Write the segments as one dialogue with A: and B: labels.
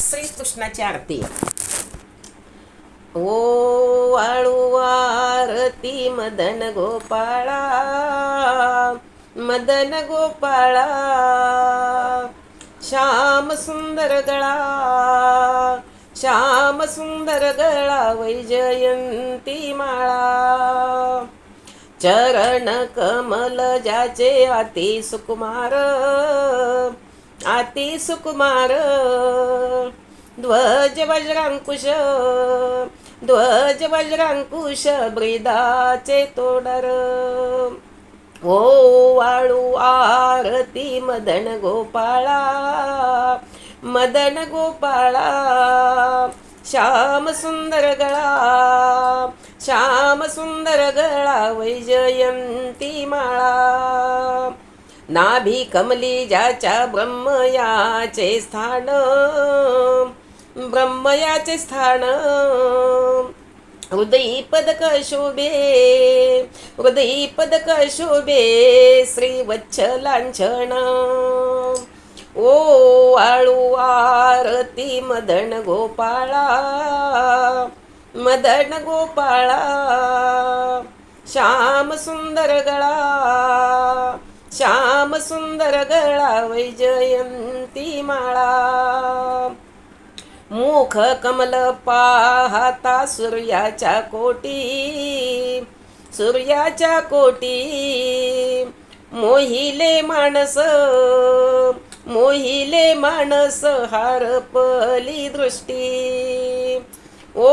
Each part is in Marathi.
A: श्रीकृष्णाची आरती. ओ वाळू आरती मदन गोपाळा मदन गोपाळा श्याम सुंदर गळा श्याम सुंदर गळा वैजयंती माळा. चरण कमल ज्याचे अति सुकुमार अति सुकुमार ध्वज वज्रांकुश ध्वज वज्रांकुश ब्रिदाचे तोडर. ओ वाळू आरती मदन गोपाळा मदन गोपाळा. श्याम सुंदर गळा श्याम सुंदर गळा वैजयंती माळा. नाभी कमली ज्याच्या ब्रह्मयाचे स्थान ब्रह्मयाचे स्थान. हृदयी पदक शोभे हृदयी पदक शोभे श्री ओ आळू आरती मदन गोपाळा. मदन गोपाळा. श्याम सुंदर गळा. श्याम सुंदर गळा वैजयंती माळा. मुख कमल पाहता सूर्याच्या कोटी सूर्याच्या कोटी. मोहिले माणस मोहिले माणस हारपली दृष्टी. ओ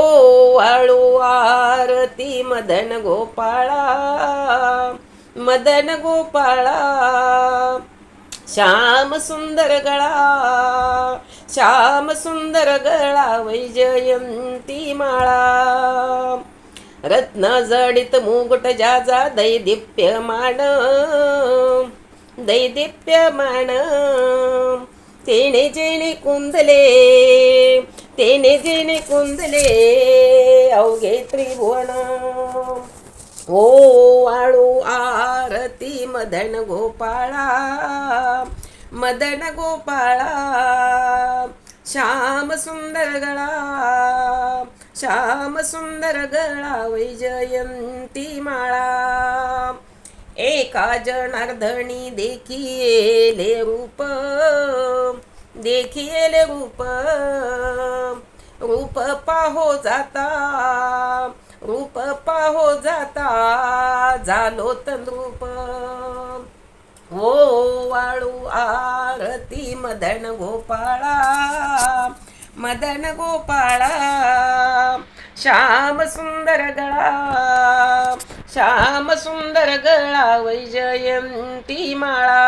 A: वाळू आरती मदन गोपाळा मदन गोपाळा. श्याम सुंदर गळा श्याम सुंदर गळा वैजयंती माळा. रत्न जडित मुकुट जाजा दैदिप्य मान. तेने जेणे कुंदले तेने जेणे कुंदले अवघे त्रिभुवन. ओ आळू आरती मधन गोपाळा. मदन गोपाळा श्याम सुंदर गळा श्याम सुंदर गळा वैजयंती माळा. एका जनार्दनी देखिएले रूप देखिएले रूप रूप पाहो जाता रूप पाहो जाता झालो तंद्रूप. हो वाळू आरती मदन गोपाळा मदन गोपाळा श्याम सुंदर गळा श्याम सुंदर गळा वैजयंती माळा.